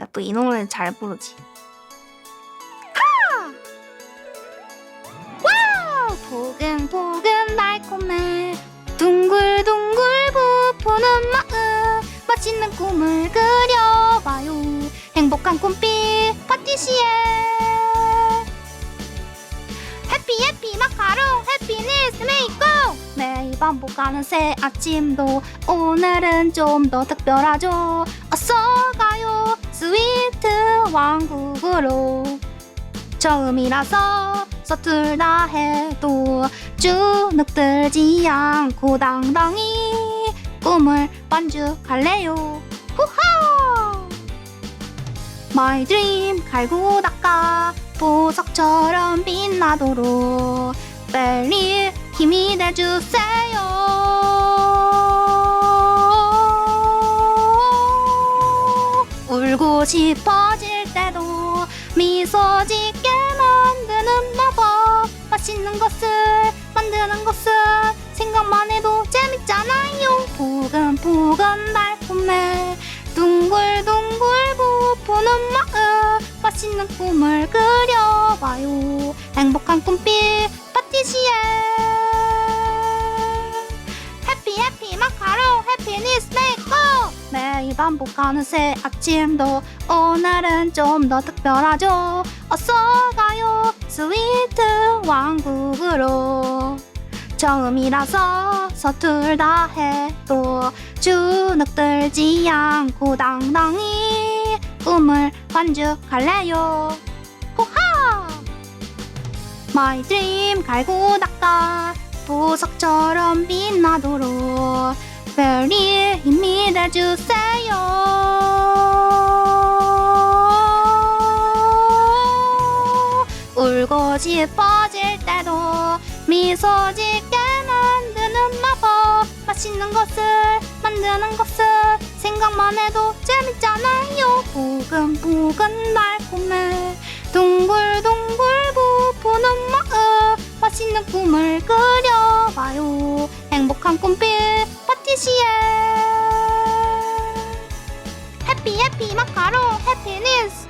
나 또 이 노래 잘 부르지. 하! 와우! 보근보근 달콤해. 둥글둥글 부푸는 마음. 맛있는 꿈을 그려봐요. 행복한 꿈빛 파티시에. 해피 해피 마카롱 해피니스 메이고 매일 반복하는 새 아침도 오늘은 좀 더 특별하죠. 어서 가요 왕국으로 처음이라서 서툴다 해도 쭉 늑들지 않고 당당히 꿈을 만족할래요. 후하! My dream 갈고 닦아 보석처럼 빛나도록 빨리 힘이 돼주세요. 울고 싶어질 때도 미소 짓게 만드는 마법 맛있는 것을 만드는 것은 생각만 해도 재밌잖아요. 보근보근 달콤해. 둥글둥글 부푸는 마음. 맛있는 꿈을 그려봐요. 행복한 꿈빛 파티시에 반복하는 새 아침도 오늘은 좀 더 특별하죠. 어서 가요 스위트 왕국으로. 처음이라서 서툴다 해도 주눅들지 않고 당당히 꿈을 만족할래요. 호하! My dream 갈고 닦아. 보석처럼 빛나도록. 별이 힘이 돼주세요 울고 싶어질 때도 미소 짓게 만드는 마법. 맛있는 것을 만드는 것을 생각만 해도 재밌잖아요. 보근보근 달콤해. 둥글둥글 부푸는 마음. 맛있는 꿈을 그려봐요. 행복한 꿈빛 파티시에 해피 해피 마카롱 해피니스.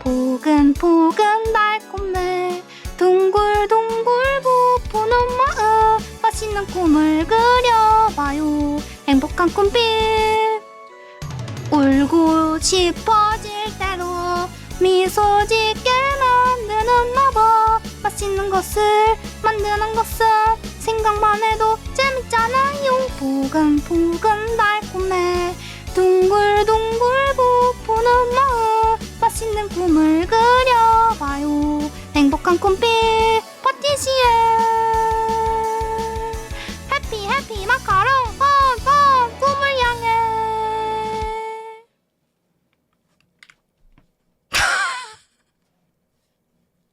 보근보근 달콤해 둥글둥글 부푸는 마음 맛있는 꿈을 그려봐요. 행복한 꿈빛. 울고 싶어질 때도 미소 짓게 만드는 마법. 맛있는 것을 만드는 것은 생각만 해도 재밌잖아요. 보근보근 달콤해 꿈을 그려봐요. 행복한 꿈빛 파티시에